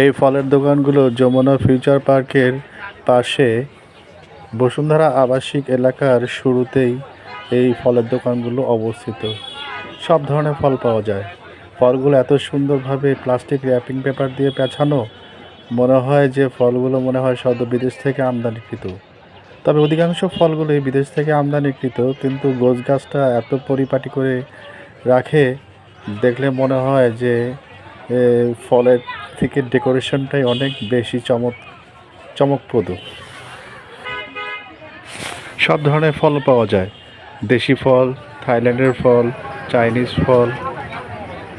এই ফলের দোকানগুলো যমুনা ফিউচার পার্কের পাশে। বসুন্ধরা আবাসিক এলাকার শুরুতেই এই ফলের দোকানগুলো অবস্থিত। সব ধরনের ফল পাওয়া যায়। ফলগুলো এত সুন্দরভাবে প্লাস্টিক র্যাপিং পেপার দিয়ে পেঁচানো মনে হয় যে ফলগুলো মনে হয় সদ্য বিদেশ থেকে আমদানিকৃত। তবে অধিকাংশ ফলগুলোই বিদেশ থেকে আমদানিকৃত, কিন্তু গোছ গাছটা এত পরিপাটি করে রাখে, দেখলে মনে হয় যে ফলের থেকে ডেকোরেশনটাই অনেক বেশি চমক চমকপ্রদ। সব ধরনের ফল পাওয়া যায়। দেশি ফল থাইল্যান্ডের ফল চাইনিজ ফল।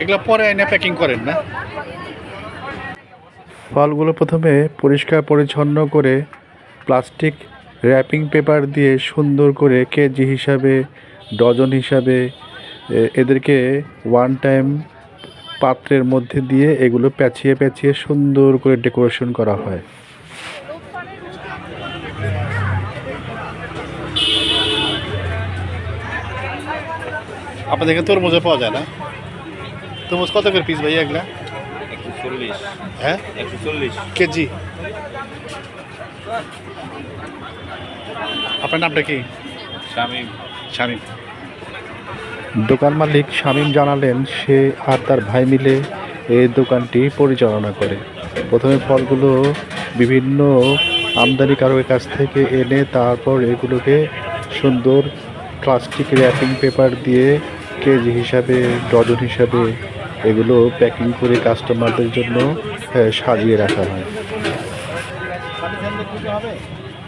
এগুলো পরে এনে প্যাকিং করেন না? ফলগুলো প্রথমে পরিষ্কার পরিচ্ছন্ন করে প্লাস্টিক র্যাপিং পেপার দিয়ে সুন্দর করে কেজি হিসাবে ডজন হিসাবে এদেরকে ওয়ান টাইম পাত্রের মধ্যে দিয়ে এগুলো পেঁচিয়ে পেঁচিয়ে সুন্দর করে ডেকোরেশন করা হয়। আপনাদের এখানে তরমুজও পাওয়া যায় না? তরমুজ কত করে পিস ভাই এগুলা? একশো চল্লিশ। হ্যাঁ? একশো চল্লিশ। কেজি। আপনার নামটা কি? স্বামী শামীম। দোকান মালিক শামীম জানালেন, সে আর তার ভাই মিলে এই দোকানটি পরিচালনা করে। প্রথমে ফলগুলো বিভিন্ন আমদানিকারকের কাছ থেকে এনে তারপর এগুলোকে সুন্দর প্লাস্টিক র্যাপিং পেপার দিয়ে কেজি হিসাবে, ডজন হিসাবে এগুলো প্যাকিং করে কাস্টমারদের জন্য সাজিয়ে রাখা হয়।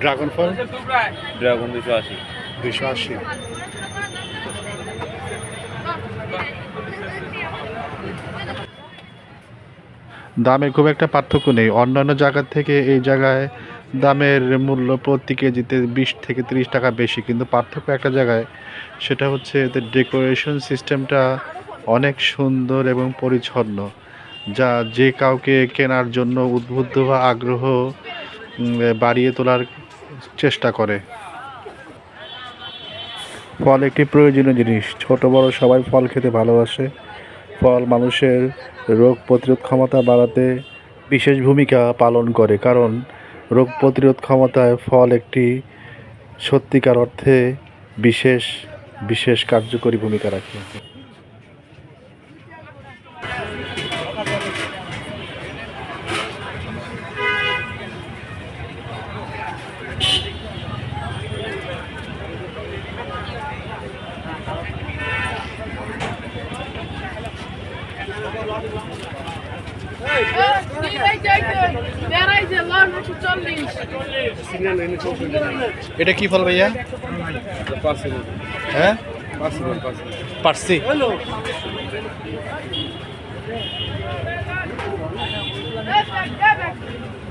ড্রাগন ফল ড্রাগন দুশো আশি। দুইশো আশি। দামে খুব একটা পার্থক্য নেই। অন্যান্য জায়গা থেকে এই জায়গায় দামের মূল্য প্রতি কেজিতে বিশ থেকে তিরিশ টাকা বেশি। কিন্তু পার্থক্য একটা জায়গায় সেটা হচ্ছে এদের ডেকোরেশন সিস্টেমটা অনেক সুন্দর এবং পরিচ্ছন্ন। যা যে কাউকে কেনার জন্য উদ্বুদ্ধ বা আগ্রহ বাড়িয়ে তোলার চেষ্টা করে। ফল একটি প্রয়োজনীয় জিনিস। ছোট, বড় সবাই ফল খেতে ভালোবাসে। ফল মানুষের রোগ প্রতিরোধ ক্ষমতা বাড়াতে বিশেষ ভূমিকা পালন করে, কারণ রোগ প্রতিরোধ ক্ষমতায় ফল একটি সত্যিকার অর্থে বিশেষ বিশেষ কার্যকরী ভূমিকা রাখে। এটা কি ফল ভাইয়া? হ্যাঁ? পারছি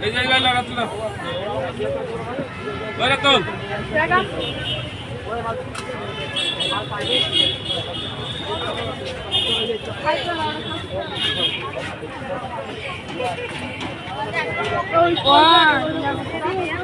এই যে